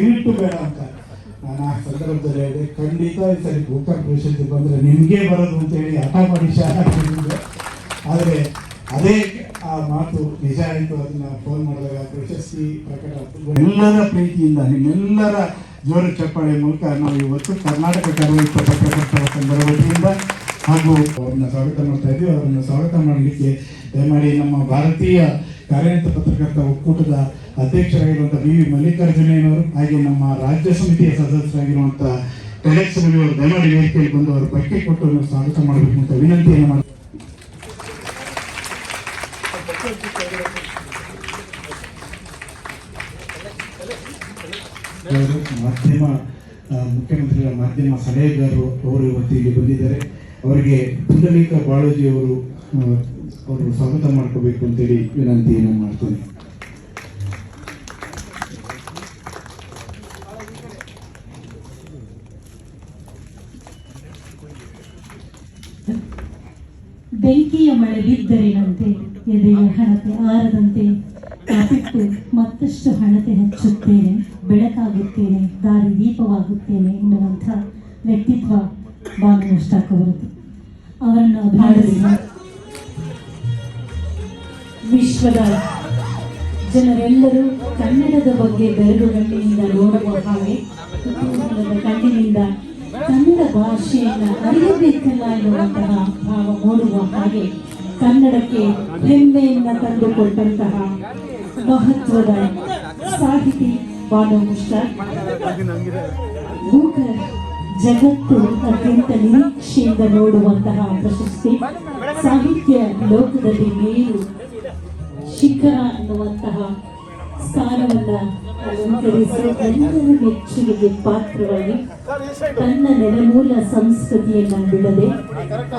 ದಯವಿಟ್ಟು ಬೇಡ ಅಂತ. ನಾನು ಆ ಸಂದರ್ಭದಲ್ಲಿ ಹೇಳಿದೆ, ಖಂಡಿತ ಈ ಸರಿ ಗೋಕಾಕ್ ಪ್ರಶಸ್ತಿ ಬಂದರೆ ನಿಮಗೆ ಬರೋದು ಅಂತೇಳಿ ಹಠ ಮಾಡಿ ಶಾಲೆ ಆದರೆ ಅದೇ ಆ ಮಾತು ನಿಜ ಆಯಿತು, ಅದನ್ನ ಫೋನ್ ಮಾಡಿದಾಗ ಪ್ರಶಸ್ತಿ ಪ್ರಕಟ. ಎಲ್ಲರ ಪ್ರೀತಿಯಿಂದ, ನಿಮ್ಮೆಲ್ಲರ ಜೋರ ಚಪ್ಪಾಳೆ ಮೂಲಕ ನಾವು ಇವತ್ತು ಕರ್ನಾಟಕ ಕರ್ನಾಟಕ ಪತ್ರಕರ್ತರ ವತಿಯಿಂದ ಹಾಗೂ ಅವ್ರನ್ನ ಸ್ವಾಗತ ಮಾಡ್ತಾ ಇದ್ದೀವಿ. ಅವರನ್ನು ಸ್ವಾಗತ ಮಾಡಲಿಕ್ಕೆ ದಯಮಾಡಿ ನಮ್ಮ ಭಾರತೀಯ ಕಾರ್ಯನಿರತ ಪತ್ರಕರ್ತ ಒಕ್ಕೂಟದ ಅಧ್ಯಕ್ಷರಾಗಿರುವಂಥ ಬಿ ವಿ ಮಲ್ಲಿಕಾರ್ಜುನಯ್ಯನವರು ಹಾಗೆ ನಮ್ಮ ರಾಜ್ಯ ಸಮಿತಿಯ ಸದಸ್ಯರಾಗಿರುವಂಥ ಟೆಲೆಕ್ಸ್ ಅವರು ದಯಮಾಡಿ ವೇದಿಕೆಯಲ್ಲಿ ಬಂದು ಅವರು ಬಟ್ಟೆ ಕೊಟ್ಟು ಅವ್ರನ್ನ ಸ್ವಾಗತ ಮಾಡಬೇಕು ಅಂತ ವಿನಂತಿಯನ್ನು ಮಾಡಿ ಮಾಧ್ಯಮ ಮುಖ್ಯಮಂತ್ರಿಗಳ ಮಾಧ್ಯಮ ಸಲಹೆಗಾರರು ಅವರು ಇವತ್ತು ಇಲ್ಲಿ ಬಂದಿದ್ದಾರೆ. ಅವರಿಗೆ ಪುಂಡಲೀಕ ಬಾಳೋಜಿ ಅವರು ಅವರು ಸ್ವಾಗತ ಮಾಡ್ಕೋಬೇಕು ಅಂತೇಳಿ ವಿನಂತಿಯನ್ನು ಮಾಡ್ತೀನಿ. ಬೆಂಕಿಯ ಮಳೆ ಬಿದ್ದರಿನಂತೆ, ಎದೆಯ ಹಣತೆ ಆರದಂತೆ ಕಾಪಿಟ್ಟು ಮತ್ತಷ್ಟು ಹಣತೆ ಹಚ್ಚುತ್ತೇನೆ, ಬೆಳಕಾಗುತ್ತೇನೆ, ದಾರಿ ದೀಪವಾಗುತ್ತೇನೆ ಎನ್ನುವಂಥ ವ್ಯಕ್ತಿತ್ವ ಬಾನು ಮುಷ್ತಾಕ್ ಅವರದ್ದು ಅವರನ್ನು ಅಭಿನಂದಿಸಿ. ವಿಶ್ವದ ಜನರೆಲ್ಲರೂ ಕನ್ನಡದ ಬಗ್ಗೆ ಬೆರಳು ಗಣ್ಣಿನಿಂದ ನೋಡುವ ಹಾಗೆ ಕಣ್ಣಿನಿಂದ ಕನ್ನಡ ಭಾಷೆಯನ್ನು ಅರಿಯಬೇಕಲ್ಲ ಎನ್ನುವಂತಹ ಭಾವ ಮೂಡುವ ಹಾಗೆ ಕನ್ನಡಕ್ಕೆ ಹೆಮ್ಮೆಯನ್ನ ತಂದುಕೊಟ್ಟಂತಹ ಮಹತ್ವದ ಸಾಹಿತಿ ಬಾನು ಮುಷ್ತಾಕ್ ಜಗತ್ತು ಅತ್ಯಂತ ನಿರೀಕ್ಷೆಯಿಂದ ನೋಡುವಂತಹ ಪ್ರಶಸ್ತಿ. ಸಾಹಿತ್ಯ ಲೋಕದಲ್ಲಿ ಮೇಲು ಶಿಖರ ಅನ್ನುವಂತಹ ಸ್ಥಾನವನ್ನ ಅಲಂಕರಿಸಿ ಎಲ್ಲರ ಮೆಚ್ಚುಗೆಗೆ ಪಾತ್ರವಾಗಿ ತನ್ನ ನೆಲಮೂಲ ಸಂಸ್ಕೃತಿಯನ್ನು ಬಿಡದೆ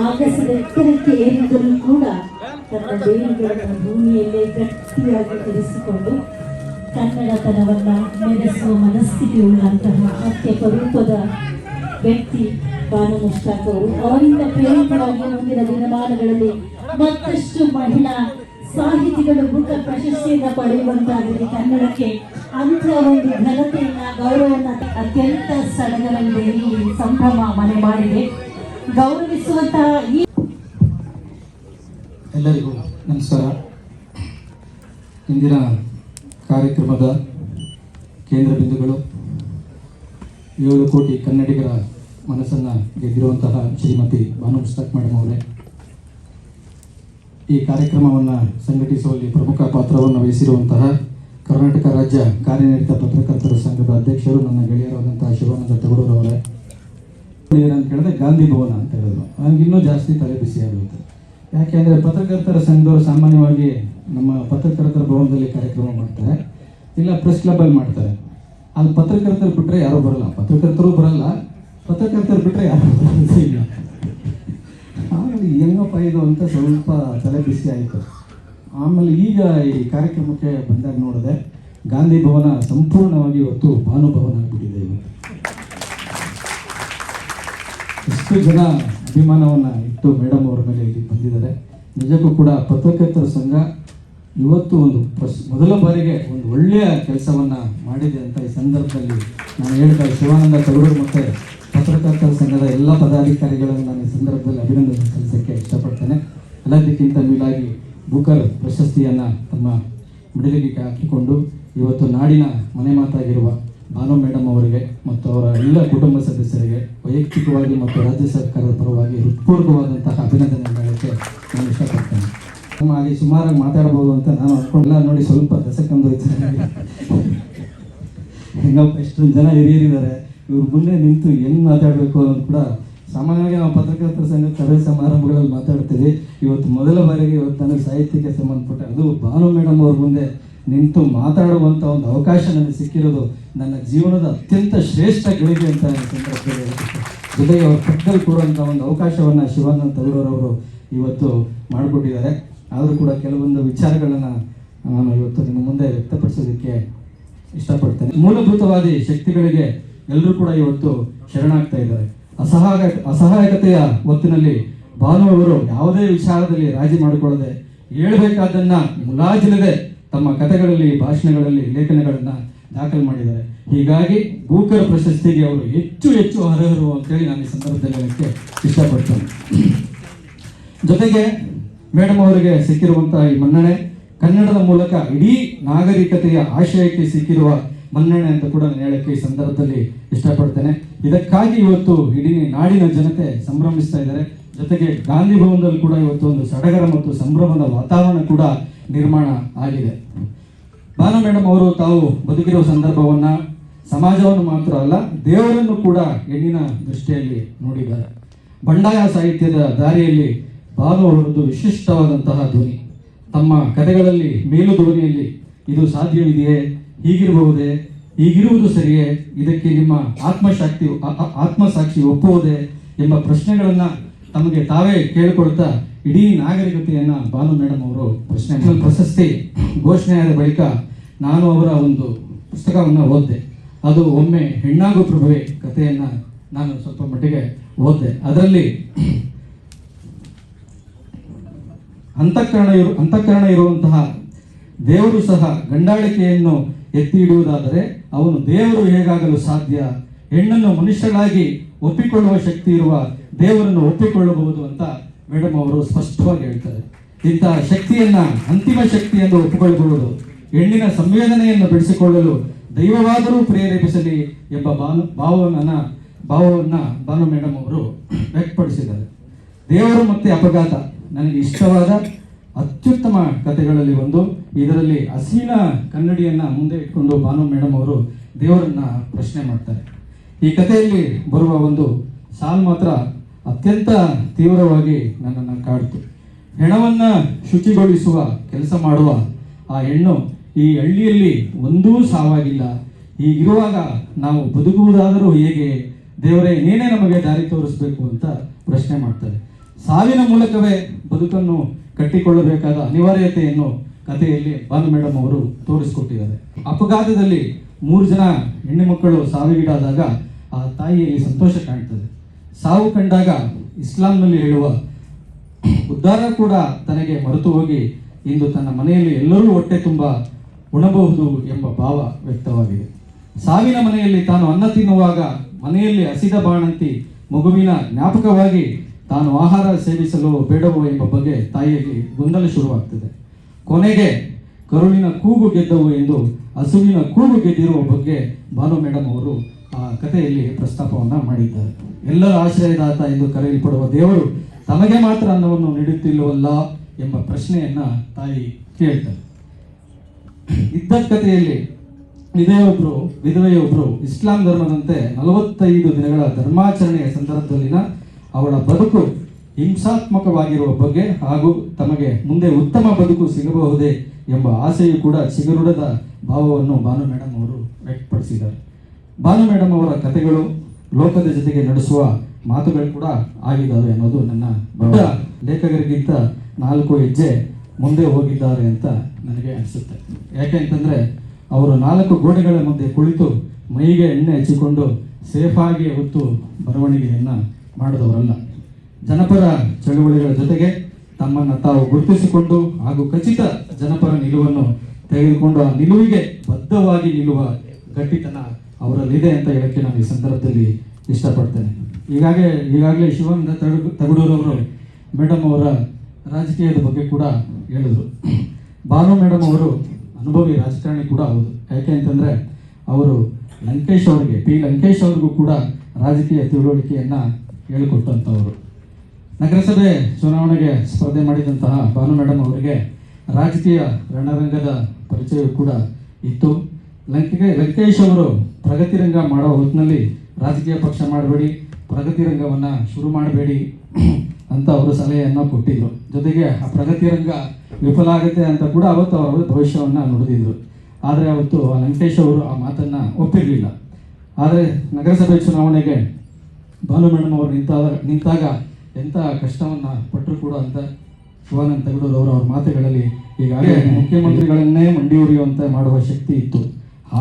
ಆಗಸದ ಎತ್ತರಕ್ಕೆ ಏರಿದರೂ ಕೂಡ ತನ್ನ ಬೇರುಗಳನ್ನು ಭೂಮಿಯಲ್ಲೇ ಗಟ್ಟಿಯಾಗಿ ಧರಿಸಿಕೊಂಡು ಕನ್ನಡತನವನ್ನ ಮೆರೆಸುವ ಮನಸ್ಥಿತಿ ಉಳ್ಳಂತಹ ಅತ್ಯಪರೂಪದ ವ್ಯಕ್ತಿ ಬಾನು ಮುಷ್ತಾಕ್ ಅವರು. ಅವರಿಂದ ಪ್ರೇರಿತವಾಗಿ ಮುಂದಿನ ದಿನಮಾನಗಳಲ್ಲಿ ಮತ್ತಷ್ಟು ಮಹಿಳಾ ಸಾಹಿತಿಗಳು ಬುಕ್ಕ ಪ್ರಶಸ್ತಿಯನ್ನು ಪಡೆಯುವಂತಾಗಲಿ ಕನ್ನಡಕ್ಕೆ. ಅಂತ ಒಂದು ಘನತೆಯನ್ನ ಗೌರವನ ಅತ್ಯಂತ ಸ್ಥಳಗಳಲ್ಲಿ ಈ ಸಂಭ್ರಮ ಮನೆ ಮಾಡಿದೆ ಗೌರವಿಸುವಂತಹ ಈ ಎಲ್ಲರಿಗೂ ನಮಸ್ಕಾರ. ಇಂದಿನ ಕಾರ್ಯಕ್ರಮದ ಕೇಂದ್ರ ಬಿಂದುಗಳು, ಏಳು ಕೋಟಿ ಕನ್ನಡಿಗರ ಮನಸ್ಸನ್ನು ಗೆದ್ದಿರುವಂತಹ ಶ್ರೀಮತಿ ಭಾನು ಮುಸ್ತಾಕ್ ಮೇಡಮ್ ಅವರೇ. ಈ ಕಾರ್ಯಕ್ರಮವನ್ನು ಸಂಘಟಿಸುವಲ್ಲಿ ಪ್ರಮುಖ ಪಾತ್ರವನ್ನು ವಹಿಸಿರುವಂತಹ ಕರ್ನಾಟಕ ರಾಜ್ಯ ಕಾರ್ಯನಿರತ ಪತ್ರಕರ್ತರ ಸಂಘದ ಅಧ್ಯಕ್ಷರು ನನ್ನ ಗೆಳೆಯರಾದಂತಹ ಶಿವಾನಂದ ತಗಡೂರವರೇ ಏನಂತ ಹೇಳಿದ್ರೆ ಗಾಂಧಿ ಭವನ ಅಂತ ಹೇಳಿದ್ರು. ನನಗೆ ಇನ್ನೂ ಜಾಸ್ತಿ ತಲೆ ಆಗುತ್ತೆ. ಯಾಕೆಂದರೆ ಪತ್ರಕರ್ತರ ಸಂಘದವರು ಸಾಮಾನ್ಯವಾಗಿ ನಮ್ಮ ಪತ್ರಕರ್ತರ ಭವನದಲ್ಲಿ ಕಾರ್ಯಕ್ರಮ ಮಾಡ್ತಾರೆ. ಇಲ್ಲ ಪ್ರೆಸ್ ಕ್ಲಬ್ಬಲ್ಲಿ ಮಾಡ್ತಾರೆ. ಅಲ್ಲಿ ಪತ್ರಕರ್ತರು ಬಿಟ್ಟರೆ ಯಾರೂ ಬರಲ್ಲ. ಪತ್ರಕರ್ತರು ಬರಲ್ಲ. ಪತ್ರಕರ್ತರು ಬಿಟ್ಟರೆ ಯಾರೂ ಬರಲ್ಲ ಆಮೇಲೆ ಏನಪ್ಪ ಇದು ಅಂತ ಸ್ವಲ್ಪ ತಲೆ ಬಿಸಿ ಆಯಿತು. ಆಮೇಲೆ ಈಗ ಈ ಕಾರ್ಯಕ್ರಮಕ್ಕೆ ಬಂದಾಗ ನೋಡಿದೆ ಗಾಂಧಿ ಭವನ ಸಂಪೂರ್ಣವಾಗಿ ಇವತ್ತು ಭಾನುಭವನ ಆಗಿಬಿಟ್ಟಿದೆ ಇವತ್ತು ಎಷ್ಟು ಜನ ಅಭಿಮಾನವನ್ನು ಇಟ್ಟು ಮೇಡಮ್ ಅವರ ಮೇಲೆ ಇಲ್ಲಿ ಬಂದಿದ್ದಾರೆ. ನಿಜಕ್ಕೂ ಕೂಡ ಪತ್ರಕರ್ತರ ಸಂಘ ಇವತ್ತು ಒಂದು ಪ್ರಶ್ ಮೊದಲ ಬಾರಿಗೆ ಒಂದು ಒಳ್ಳೆಯ ಕೆಲಸವನ್ನು ಮಾಡಿದೆ ಅಂತ ಈ ಸಂದರ್ಭದಲ್ಲಿ ನಾನು ಹೇಳ್ತಾ ಶಿವಾನಂದ ತಗಡೂರು ಮತ್ತು ಪತ್ರಕರ್ತರ ಸಂಘದ ಎಲ್ಲ ಪದಾಧಿಕಾರಿಗಳನ್ನು ನಾನು ಈ ಸಂದರ್ಭದಲ್ಲಿ ಅಭಿನಂದನೆ ಸಲ್ಲಿಸೋಕ್ಕೆ ಇಷ್ಟಪಡ್ತೇನೆ. ಎಲ್ಲದಕ್ಕಿಂತ ಮೇಲಾಗಿ ಬುಕರ್ ಪ್ರಶಸ್ತಿಯನ್ನು ತಮ್ಮ ಮಿಡಿಲಿಗೆ ಹಾಕಿಕೊಂಡು ಇವತ್ತು ನಾಡಿನ ಮನೆ ಮಾತಾಗಿರುವ ಭಾನು ಮೇಡಮ್ ಅವರಿಗೆ ಮತ್ತು ಅವರ ಎಲ್ಲ ಕುಟುಂಬ ಸದಸ್ಯರಿಗೆ ವೈಯಕ್ತಿಕವಾಗಿ ಮತ್ತು ರಾಜ್ಯ ಸರ್ಕಾರದ ಪರವಾಗಿ ಹೃತ್ಪೂರ್ವಕವಾದಂತಹ ಅಭಿನಂದನೆ ಮಾಡೋಕ್ಕೆ ನಾನು ಇಷ್ಟಪಡ್ತೇನೆ. ಹಾಗೆ ಸುಮಾರಾಗಿ ಮಾತಾಡ್ಬೋದು ಅಂತ ನಾನು ಅನ್ಕೊಂಡಿಲ್ಲ ನೋಡಿ ಸ್ವಲ್ಪ ದಸಕಂದು ಹೆಂಗಪ್ಪ, ಎಷ್ಟೊಂದು ಜನ ಹಿರಿಯರಿದ್ದಾರೆ. ಇವ್ರ ಮುಂದೆ ನಿಂತು ಹೆಂಗ್ ಮಾತಾಡಬೇಕು ಅನ್ನೋದು ಕೂಡ ಸಾಮಾನ್ಯವಾಗಿ ನಾವು ಪತ್ರಕರ್ತರ ಸಂಘ ಸಭೆ ಸಮಾರಂಭಗಳಲ್ಲಿ ಮಾತಾಡ್ತೀವಿ. ಇವತ್ತು ಮೊದಲ ಬಾರಿಗೆ ಇವತ್ತು ನನಗೆ ಸಾಹಿತ್ಯಕ್ಕೆ ಸಂಬಂಧಪಟ್ಟ ಅದು ಭಾನು ಮೇಡಮ್ ಅವ್ರ ಮುಂದೆ ನಿಂತು ಮಾತಾಡುವಂಥ ಒಂದು ಅವಕಾಶ ನನಗೆ ಸಿಕ್ಕಿರೋದು ನನ್ನ ಜೀವನದ ಅತ್ಯಂತ ಶ್ರೇಷ್ಠ ಗಳಿಗೆ ಅಂತ ಸಂದರ್ಭದಲ್ಲಿ ಜೊತೆಗೆ ಅವ್ರ ಪಕ್ಕದಲ್ಲಿ ಕೊಡುವಂಥ ಒಂದು ಅವಕಾಶವನ್ನು ಶಿವಾನಂದ ತಗಡೂರವರು ಇವತ್ತು ಮಾಡಿಕೊಟ್ಟಿದ್ದಾರೆ. ಆದರೂ ಕೂಡ ಕೆಲವೊಂದು ವಿಚಾರಗಳನ್ನು ನಾನು ಇವತ್ತು ನಿಮ್ಮ ಮುಂದೆ ವ್ಯಕ್ತಪಡಿಸೋದಕ್ಕೆ ಇಷ್ಟಪಡ್ತೇನೆ. ಮೂಲಭೂತವಾದಿ ಶಕ್ತಿಗಳಿಗೆ ಎಲ್ಲರೂ ಕೂಡ ಇವತ್ತು ಶರಣಾಗ್ತಾ ಇದ್ದಾರೆ. ಅಸಹಾಯ ಅಸಹಾಯಕತೆಯ ಹೊತ್ತಿನಲ್ಲಿ ಭಾನು ಅವರು ಯಾವುದೇ ವಿಚಾರದಲ್ಲಿ ರಾಜಿ ಮಾಡಿಕೊಳ್ಳದೆ ಹೇಳ್ಬೇಕಾದ್ದನ್ನು ಮುಲಾಜಿಲ್ಲದೆ ತಮ್ಮ ಕಥೆಗಳಲ್ಲಿ, ಭಾಷಣಗಳಲ್ಲಿ, ಲೇಖನಗಳನ್ನು ದಾಖಲು ಮಾಡಿದ್ದಾರೆ. ಹೀಗಾಗಿ ಭೂಕರ ಪ್ರಶಸ್ತಿಗೆ ಅವರು ಹೆಚ್ಚು ಹೆಚ್ಚು ಅರ್ಹರು ಅಂತೇಳಿ ನಾನು ಈ ಸಂದರ್ಭದಲ್ಲಿ ಇಷ್ಟಪಡ್ತೇನೆ. ಜೊತೆಗೆ ಮೇಡಮ್ ಅವರಿಗೆ ಸಿಕ್ಕಿರುವಂತಹ ಈ ಮನ್ನಣೆ ಕನ್ನಡದ ಮೂಲಕ ಇಡೀ ನಾಗರಿಕತೆಯ ಆಶಯಕ್ಕೆ ಸಿಕ್ಕಿರುವ ಮನ್ನಣೆ ಅಂತ ಕೂಡ ನಾನು ಹೇಳಕ್ಕೆ ಈ ಸಂದರ್ಭದಲ್ಲಿ ಇಷ್ಟಪಡ್ತೇನೆ. ಇದಕ್ಕಾಗಿ ಇವತ್ತು ಇಡೀ ನಾಡಿನ ಜನತೆ ಸಂಭ್ರಮಿಸ್ತಾ ಇದ್ದಾರೆ. ಜೊತೆಗೆ ಗಾಂಧಿ ಭವನದಲ್ಲಿ ಕೂಡ ಇವತ್ತು ಒಂದು ಸಡಗರ ಮತ್ತು ಸಂಭ್ರಮದ ವಾತಾವರಣ ಕೂಡ ನಿರ್ಮಾಣ ಆಗಿದೆ. ಬಾಲ ಮೇಡಮ್ ಅವರು ತಾವು ಬದುಕಿರುವ ಸಂದರ್ಭವನ್ನ ಸಮಾಜವನ್ನು ಮಾತ್ರ ಅಲ್ಲ, ದೇವರನ್ನು ಕೂಡ ಹೆಣ್ಣಿನ ದೃಷ್ಟಿಯಲ್ಲಿ ನೋಡಿದ್ದಾರೆ. ಬಂಡಾಯ ಸಾಹಿತ್ಯದ ದಾರಿಯಲ್ಲಿ ಭಾನು ಅವರದ್ದು ವಿಶಿಷ್ಟವಾದಂತಹ ಧ್ವನಿ. ತಮ್ಮ ಕಥೆಗಳಲ್ಲಿ ಮೇಲು ಧ್ವನಿಯಲ್ಲಿ ಇದು ಸಾಧ್ಯವಿದೆಯೇ? ಹೀಗಿರಬಹುದೇ? ಹೀಗಿರುವುದು ಸರಿಯೇ? ಇದಕ್ಕೆ ನಿಮ್ಮ ಆತ್ಮಶಕ್ತಿ ಆತ್ಮಸಾಕ್ಷಿ ಒಪ್ಪುವುದೇ? ಎಂಬ ಪ್ರಶ್ನೆಗಳನ್ನು ತಮಗೆ ತಾವೇ ಕೇಳಿಕೊಳ್ತಾ ಇಡೀ ನಾಗರಿಕತೆಯನ್ನ ಬಾಲು ಮೇಡಮ್ ಅವರು ಪ್ರಶ್ನೆ ಪ್ರಶಸ್ತಿ ಘೋಷಣೆಯಾದ ಬಳಿಕ ನಾನು ಅವರ ಒಂದು ಪುಸ್ತಕವನ್ನು ಓದಿದೆ. ಅದು ಒಮ್ಮೆ ಹೆಣ್ಣಾಗು ಪ್ರಭುವೆ ಕಥೆಯನ್ನು ನಾನು ಸ್ವಲ್ಪ ಮಟ್ಟಿಗೆ ಓದಿದೆ. ಅದರಲ್ಲಿ ಅಂತಃಕರಣ ಇರು, ಅಂತಃಕರಣ ಇರುವಂತಹ ದೇವರು ಸಹ ಗಂಡಾಳಿಕೆಯನ್ನು ಎತ್ತಿ ಹಿಡುವುದಾದರೆ ಅವನು ದೇವರು ಹೇಗಾಗಲು ಸಾಧ್ಯ? ಹೆಣ್ಣನ್ನು ಮನುಷ್ಯಳಾಗಿ ಒಪ್ಪಿಕೊಳ್ಳುವ ಶಕ್ತಿ ಇರುವ ದೇವರನ್ನು ಒಪ್ಪಿಕೊಳ್ಳಬಹುದು ಅಂತ ಮೇಡಮ್ ಅವರು ಸ್ಪಷ್ಟವಾಗಿ ಹೇಳ್ತಾರೆ. ಇಂತಹ ಶಕ್ತಿಯನ್ನ, ಅಂತಿಮ ಶಕ್ತಿಯನ್ನು ಒಪ್ಪಿಕೊಳ್ಳಬಹುದು. ಹೆಣ್ಣಿನ ಸಂವೇದನೆಯನ್ನು ಬೆಳೆಸಿಕೊಳ್ಳಲು ದೈವವಾದರೂ ಪ್ರೇರೇಪಿಸಲಿ ಎಂಬ ಭಾನು, ಭಾವವನ್ನ ಭಾವವನ್ನ ಭಾನು ಮೇಡಮ್ ಅವರು ವ್ಯಕ್ತಪಡಿಸಿದ್ದಾರೆ. ದೇವರು ಮತ್ತೆ ಅಪಘಾತ. ನನಗೆ ಇಷ್ಟವಾದ ಅತ್ಯುತ್ತಮ ಕಥೆಗಳಲ್ಲಿ ಒಂದು. ಇದರಲ್ಲಿ ಹಸೀನ ಕನ್ನಡಿಯನ್ನು ಮುಂದೆ ಇಟ್ಕೊಂಡು ಭಾನು ಮೇಡಮ್ ಅವರು ದೇವರನ್ನ ಪ್ರಶ್ನೆ ಮಾಡ್ತಾರೆ. ಈ ಕಥೆಯಲ್ಲಿ ಬರುವ ಒಂದು ಸಾಲು ಮಾತ್ರ ಅತ್ಯಂತ ತೀವ್ರವಾಗಿ ನನ್ನನ್ನು ಕಾಡ್ತು. ಹೆಣವನ್ನು ಶುಚಿಗೊಳಿಸುವ ಕೆಲಸ ಮಾಡುವ ಆ ಹೆಣ್ಣು ಈ ಹಳ್ಳಿಯಲ್ಲಿ ಒಂದೂ ಸಾವಾಗಿಲ್ಲ. ಹೀಗಿರುವಾಗ ನಾವು ಬದುಕುವುದಾದರೂ ಹೇಗೆ ದೇವರೇ, ನೀನೇ ನಮಗೆ ದಾರಿ ತೋರಿಸ್ಬೇಕು ಅಂತ ಪ್ರಶ್ನೆ ಮಾಡ್ತಾರೆ. ಸಾವಿನ ಮೂಲಕವೇ ಬದುಕನ್ನು ಕಟ್ಟಿಕೊಳ್ಳಬೇಕಾದ ಅನಿವಾರ್ಯತೆಯನ್ನು ಕಥೆಯಲ್ಲಿ ಬಾನು ಮೇಡಮ್ ಅವರು ತೋರಿಸಿಕೊಟ್ಟಿದ್ದಾರೆ. ಅಪಘಾತದಲ್ಲಿ ಮೂರು ಜನ ಹೆಣ್ಣು ಮಕ್ಕಳು ಸಾವಿಗೀಡಾದಾಗ ಆ ತಾಯಿಯಲ್ಲಿ ಸಂತೋಷ ಕಾಣ್ತದೆ. ಸಾವು ಕಂಡಾಗ ಇಸ್ಲಾಂನಲ್ಲಿ ಹೇಳುವ, ಉದ್ಧಾರ ಕೂಡ ತನಗೆ ಮರೆತು ಹೋಗಿ ಇಂದು ತನ್ನ ಮನೆಯಲ್ಲಿ ಎಲ್ಲರೂ ಹೊಟ್ಟೆ ತುಂಬ ಉಣಬಹುದು ಎಂಬ ಭಾವ ವ್ಯಕ್ತವಾಗಿದೆ. ಸಾವಿನ ಮನೆಯಲ್ಲಿ ತಾನು ಅನ್ನ ತಿನ್ನುವಾಗ ಮನೆಯಲ್ಲಿ ಹಸಿದ ಬಾಣಂತಿ ಮಗುವಿನ ಜ್ಞಾಪಕವಾಗಿ ತಾನು ಆಹಾರ ಸೇವಿಸಲು ಬೇಡವೋ ಎಂಬ ಬಗ್ಗೆ ತಾಯಿಯಲ್ಲಿ ಗೊಂದಲ ಶುರುವಾಗ್ತದೆ. ಕೊನೆಗೆ ಕರುಳಿನ ಕೂಗು ಗೆದ್ದವು ಎಂದು ಹಸುವಿನ ಕೂಗು ಗೆದ್ದಿರುವ ಬಗ್ಗೆ ಭಾನು ಮೇಡಮ್ ಅವರು ಆ ಕಥೆಯಲ್ಲಿ ಪ್ರಸ್ತಾಪವನ್ನು ಮಾಡಿದ್ದಾರೆ. ಎಲ್ಲರ ಆಶ್ರಯದಾತ ಎಂದು ಕರೆಯಲ್ಪಡುವ ದೇವರು ತಮಗೆ ಮಾತ್ರ ಅನ್ನವನ್ನು ನೀಡುತ್ತಿಲ್ಲವಲ್ಲ ಎಂಬ ಪ್ರಶ್ನೆಯನ್ನ ತಾಯಿ ಕೇಳ್ತಾರೆ ಇದ್ದ ಕಥೆಯಲ್ಲಿ ವಿಧವೆಯೊಬ್ರು ವಿಧವೆಯೊಬ್ರು ಇಸ್ಲಾಂ ಧರ್ಮದಂತೆ ನಲವತ್ತೈದು ದಿನಗಳ ಧರ್ಮಾಚರಣೆಯ ಸಂದರ್ಭದಲ್ಲಿನ ಅವಳ ಬದುಕು ಹಿಂಸಾತ್ಮಕವಾಗಿರುವ ಬಗ್ಗೆ ಹಾಗೂ ತಮಗೆ ಮುಂದೆ ಉತ್ತಮ ಬದುಕು ಸಿಗಬಹುದೇ ಎಂಬ ಆಸೆಯು ಕೂಡ ಚಿಗುರುಡದ ಭಾವವನ್ನು ಭಾನು ಮೇಡಮ್ ಅವರು ವ್ಯಕ್ತಪಡಿಸಿದ್ದಾರೆ. ಭಾನು ಮೇಡಮ್ ಅವರ ಕಥೆಗಳು ಲೋಕದ ಜೊತೆಗೆ ನಡೆಸುವ ಮಾತುಗಳು ಕೂಡ ಆಗಿದ್ದಾವೆ ಅನ್ನೋದು ನನ್ನ ಲೇಖಕರಿಗಿಂತ ನಾಲ್ಕು ಹೆಜ್ಜೆ ಮುಂದೆ ಹೋಗಿದ್ದಾರೆ ಅಂತ ನನಗೆ ಅನಿಸುತ್ತೆ. ಯಾಕೆ ಅಂತಂದರೆ ಅವರು ನಾಲ್ಕು ಗೋಡೆಗಳ ಮುಂದೆ ಕುಳಿತು ಮೈಗೆ ಎಣ್ಣೆ ಹಚ್ಚಿಕೊಂಡು ಸೇಫಾಗಿ ಹೊತ್ತು ಬರವಣಿಗೆಯನ್ನ ಮಾಡಿದವರಲ್ಲ. ಜನಪರ ಚಳುವಳಿಗಳ ಜೊತೆಗೆ ತಮ್ಮನ್ನು ತಾವು ಗುರುತಿಸಿಕೊಂಡು ಹಾಗೂ ಖಚಿತ ಜನಪರ ನಿಲುವನ್ನು ತೆಗೆದುಕೊಂಡು ಆ ನಿಲುವಿಗೆ ಬದ್ಧವಾಗಿ ನಿಲ್ಲುವ ಗಟ್ಟಿತನ ಅವರಲ್ಲಿದೆ ಅಂತ ಹೇಳಕ್ಕೆ ನಾನು ಈ ಸಂದರ್ಭದಲ್ಲಿ ಇಷ್ಟಪಡ್ತೇನೆ. ಈಗಾಗಲೇ ಈಗಾಗಲೇ ಶಿವಾನಂದ ತಗಡು ತಗಡೂರವರು ಮೇಡಮ್ ಅವರ ರಾಜಕೀಯದ ಬಗ್ಗೆ ಕೂಡ ಹೇಳಿದರು. ಬಾನು ಮೇಡಮ್ ಅವರು ಅನುಭವಿ ರಾಜಕಾರಣಿ ಕೂಡ ಹೌದು. ಯಾಕೆ ಅಂತಂದರೆ ಅವರು ಲಂಕೇಶ್ ಅವರಿಗೆ, ಪಿ ಲಂಕೇಶ್ ಅವ್ರಿಗೂ ಕೂಡ ರಾಜಕೀಯ ತಿಳುವಳಿಕೆಯನ್ನ ಹೇಳಿಕೊಟ್ಟಂಥವರು ನಗರಸಭೆ ಚುನಾವಣೆಗೆ ಸ್ಪರ್ಧೆ ಮಾಡಿದಂತಹ ಭಾನು ಮೇಡಮ್ ಅವರಿಗೆ ರಾಜಕೀಯ ರಣರಂಗದ ಪರಿಚಯ ಕೂಡ ಇತ್ತು. ಲಂಕೆ ಲಂಕೇಶ್ ಅವರು ಪ್ರಗತಿ ರಂಗ ಮಾಡೋ ಹೊತ್ತಿನಲ್ಲಿ ರಾಜಕೀಯ ಪಕ್ಷ ಮಾಡಬೇಡಿ, ಪ್ರಗತಿ ರಂಗವನ್ನು ಶುರು ಮಾಡಬೇಡಿ ಅಂತ ಅವರು ಸಲಹೆಯನ್ನು ಕೊಟ್ಟಿದ್ದರು ಜೊತೆಗೆ ಆ ಪ್ರಗತಿ ರಂಗ ವಿಫಲ ಆಗುತ್ತೆ ಅಂತ ಕೂಡ ಅವತ್ತು ಅವರು ಭವಿಷ್ಯವನ್ನು ನುಡಿದಿದ್ದರು ಆದರೆ ಅವತ್ತು ಲಂಕೇಶ್ ಅವರು ಆ ಮಾತನ್ನು ಒಪ್ಪಿರಲಿಲ್ಲ. ಆದರೆ ನಗರಸಭೆ ಚುನಾವಣೆಗೆ ಭಾನು ಮೇಡಮ್ ಅವರು ನಿಂತಾಗ ನಿಂತಾಗ ಎಂಥ ಕಷ್ಟವನ್ನು ಪಟ್ಟರು ಕೂಡ ಅಂತ ಶಿವಾನಂದ ತಗಡೂರು ಅವರ ಅವ್ರ ಮಾತುಗಳಲ್ಲಿ ಈಗಾಗಲೇ ಮುಖ್ಯಮಂತ್ರಿಗಳನ್ನೇ ಮಂಡಿ ಉರಿಯುವಂತೆ ಮಾಡುವ ಶಕ್ತಿ ಇತ್ತು.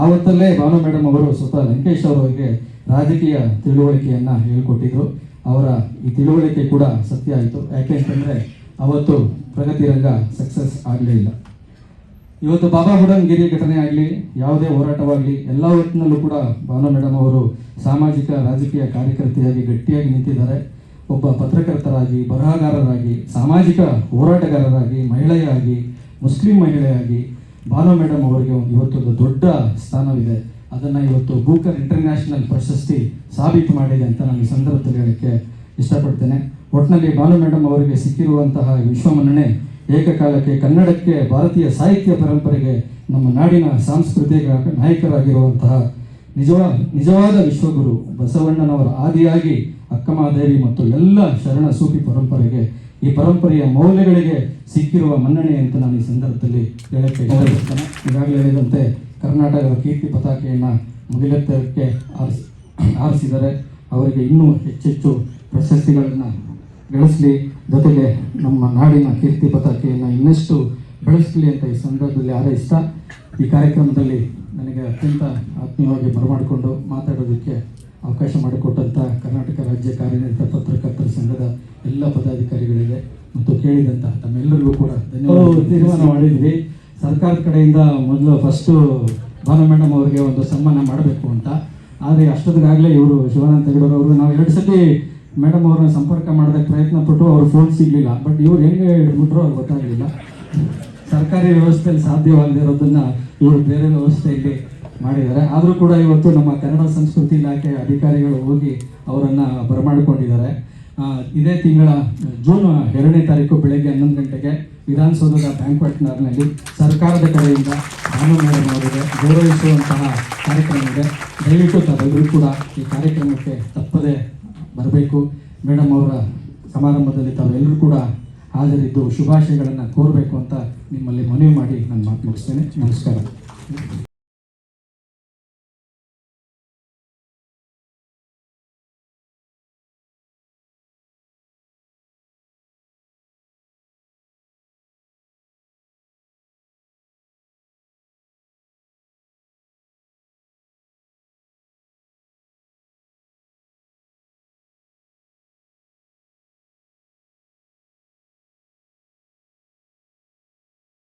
ಆವತ್ತಲ್ಲೇ ಬಾಲು ಮೇಡಮ್ ಅವರು ಸ್ವತಃ ಲಂಕೇಶ್ ಅವರಿಗೆ ರಾಜಕೀಯ ತಿಳುವಳಿಕೆಯನ್ನು ಹೇಳಿಕೊಟ್ಟಿದ್ರು. ಅವರ ಈ ತಿಳುವಳಿಕೆ ಕೂಡ ಸತ್ಯ ಆಯಿತು. ಯಾಕೆ ಅಂತಂದರೆ ಅವತ್ತು ಪ್ರಗತಿ ರಂಗ ಸಕ್ಸಸ್ ಆಗಲೇ ಇಲ್ಲ. ಇವತ್ತು ಬಾಬಾ ಬುಡನ್ಗಿರಿ ಘಟನೆ ಆಗಲಿ, ಯಾವುದೇ ಹೋರಾಟವಾಗಲಿ, ಎಲ್ಲ ಹೊತ್ತಿನಲ್ಲೂ ಕೂಡ ಭಾನು ಮೇಡಮ್ ಅವರು ಸಾಮಾಜಿಕ, ರಾಜಕೀಯ ಕಾರ್ಯಕರ್ತೆಯಾಗಿ ಗಟ್ಟಿಯಾಗಿ ನಿಂತಿದ್ದಾರೆ. ಒಬ್ಬ ಪತ್ರಕರ್ತರಾಗಿ, ಬರಹಗಾರರಾಗಿ, ಸಾಮಾಜಿಕ ಹೋರಾಟಗಾರರಾಗಿ, ಮಹಿಳೆಯಾಗಿ, ಮುಸ್ಲಿಂ ಮಹಿಳೆಯಾಗಿ ಭಾನು ಮೇಡಮ್ ಅವರಿಗೆ ಒಂದು ಇವತ್ತೊಂದು ದೊಡ್ಡ ಸ್ಥಾನವಿದೆ. ಅದನ್ನು ಇವತ್ತು ಬೂಕರ್ ಇಂಟರ್ನ್ಯಾಷನಲ್ ಪ್ರಶಸ್ತಿ ಸಾಬೀತು ಮಾಡಿದೆ ಅಂತ ನಾನು ಈ ಸಂದರ್ಭದಲ್ಲಿ ಹೇಳಕ್ಕೆ ಇಷ್ಟಪಡ್ತೇನೆ. ಒಟ್ಟಿನಲ್ಲಿ ಭಾನು ಮೇಡಮ್ ಅವರಿಗೆ ಸಿಕ್ಕಿರುವಂತಹ ವಿಶ್ವಮನ್ನಣೆ ಏಕಕಾಲಕ್ಕೆ ಕನ್ನಡಕ್ಕೆ ಭಾರತೀಯ ಸಾಹಿತ್ಯ ಪರಂಪರೆಗೆ ನಮ್ಮ ನಾಡಿನ ಸಾಂಸ್ಕೃತಿಕ ನಾಯಕರಾಗಿರುವಂತಹ ನಿಜವಾದ ನಿಜವಾದ ವಿಶ್ವಗುರು ಬಸವಣ್ಣನವರ ಆದಿಯಾಗಿ ಅಕ್ಕಮಹಾದೇವಿ ಮತ್ತು ಎಲ್ಲ ಶರಣ ಸೂಫಿ ಪರಂಪರೆಗೆ, ಈ ಪರಂಪರೆಯ ಮೌಲ್ಯಗಳಿಗೆ ಸಿಕ್ಕಿರುವ ಮನ್ನಣೆ ಅಂತ ನಾನು ಈ ಸಂದರ್ಭದಲ್ಲಿ ಹೇಳಕ್ಕೆ ಈಗಾಗಲೇ ಹೇಳಿದಂತೆ ಕರ್ನಾಟಕದ ಕೀರ್ತಿ ಪತಾಕೆಯನ್ನು ಮುಗಿಲೆತ್ತಕ್ಕೆ ಆರಿಸಿ, ಆರಿಸಿದರೆ ಅವರಿಗೆ ಇನ್ನೂ ಹೆಚ್ಚೆಚ್ಚು ಪ್ರಶಸ್ತಿಗಳನ್ನು ಗಳಿಸಲಿ. ಜೊತೆಗೆ ನಮ್ಮ ನಾಡಿನ ಕೀರ್ತಿ ಪತಾಕೆಯನ್ನು ಇನ್ನಷ್ಟು ಬೆಳೆಸಲಿ ಅಂತ ಈ ಸಂದರ್ಭದಲ್ಲಿ ಹಾರೈಸ್ತಾ ಈ ಕಾರ್ಯಕ್ರಮದಲ್ಲಿ ನನಗೆ ಅತ್ಯಂತ ಆತ್ಮೀಯವಾಗಿ ಬರಮಾಡಿಕೊಂಡು ಮಾತಾಡೋದಕ್ಕೆ ಅವಕಾಶ ಮಾಡಿಕೊಟ್ಟಂಥ ಕರ್ನಾಟಕ ರಾಜ್ಯ ಕಾರ್ಯನಿರತ ಪತ್ರಕರ್ತರ ಸಂಘದ ಎಲ್ಲ ಪದಾಧಿಕಾರಿಗಳಿಗೆ ಮತ್ತು ಕೇಳಿದಂಥ ತಮ್ಮೆಲ್ಲರಿಗೂ ಕೂಡ ಧನ್ಯವಾದ ತೀರ್ಮಾನ ಮಾಡಿದ್ವಿ. ಸರ್ಕಾರದ ಕಡೆಯಿಂದ ಮೊದಲು ಫಸ್ಟು ಭಾನು ಮೇಡಮ್ ಅವರಿಗೆ ಒಂದು ಸನ್ಮಾನ ಮಾಡಬೇಕು ಅಂತ. ಆದರೆ ಅಷ್ಟೊತ್ತಿಗಾಗಲೇ ಇವರು ಶಿವಾನಂದ ಅವರು ನಾವು ಎರಡು ಸತಿ ಮೇಡಮ್ ಅವ್ರನ್ನ ಸಂಪರ್ಕ ಮಾಡೋದಕ್ಕೆ ಪ್ರಯತ್ನ ಪಟ್ಟು ಅವ್ರ ಫೋನ್ ಸಿಗಲಿಲ್ಲ. ಬಟ್ ಇವ್ರು ಹೆಂಗೆ ಹಿಡ್ಬಿಟ್ರು ಅವ್ರು ಗೊತ್ತಾಗಲಿಲ್ಲ. ಸರ್ಕಾರಿ ವ್ಯವಸ್ಥೆಯಲ್ಲಿ ಸಾಧ್ಯವಾಗದಿರೋದನ್ನ ಇವರು ಬೇರೆ ವ್ಯವಸ್ಥೆಯಲ್ಲಿ ಮಾಡಿದ್ದಾರೆ. ಆದರೂ ಕೂಡ ಇವತ್ತು ನಮ್ಮ ಕನ್ನಡ ಸಂಸ್ಕೃತಿ ಇಲಾಖೆ ಅಧಿಕಾರಿಗಳು ಹೋಗಿ ಅವರನ್ನು ಬರಮಾಡಿಕೊಂಡಿದ್ದಾರೆ. ಇದೇ ತಿಂಗಳ ಜೂನ್ ಎರಡನೇ ತಾರೀಕು ಬೆಳಗ್ಗೆ ಹನ್ನೊಂದು ಗಂಟೆಗೆ ವಿಧಾನಸೌಧದ ಬ್ಯಾಂಕ್ವೆಟ್ನಲ್ಲಿ ಸರ್ಕಾರದ ಕಡೆಯಿಂದ ಭಾನು ಮೇಡಮ್ ಗೌರವಿಸುವಂತಹ ಕಾರ್ಯಕ್ರಮ ಇದೆ. ದಯವಿಟ್ಟು ತಾವೆಲ್ಲರೂ ಕೂಡ ಈ ಕಾರ್ಯಕ್ರಮಕ್ಕೆ ತಪ್ಪದೆ ಬರಬೇಕು. ಮೇಡಮ್ ಅವರ ಸಮಾರಂಭದಲ್ಲಿ ತಾವೆಲ್ಲರೂ ಕೂಡ ಹಾಜರಿದ್ದು ಶುಭಾಶಯಗಳನ್ನು ಕೋರಬೇಕು ಅಂತ ನಿಮ್ಮಲ್ಲಿ ಮನವಿ ಮಾಡಿ ನಾನು ಮಾತು ಮುಗಿಸ್ತೇನೆ. ನಮಸ್ಕಾರ.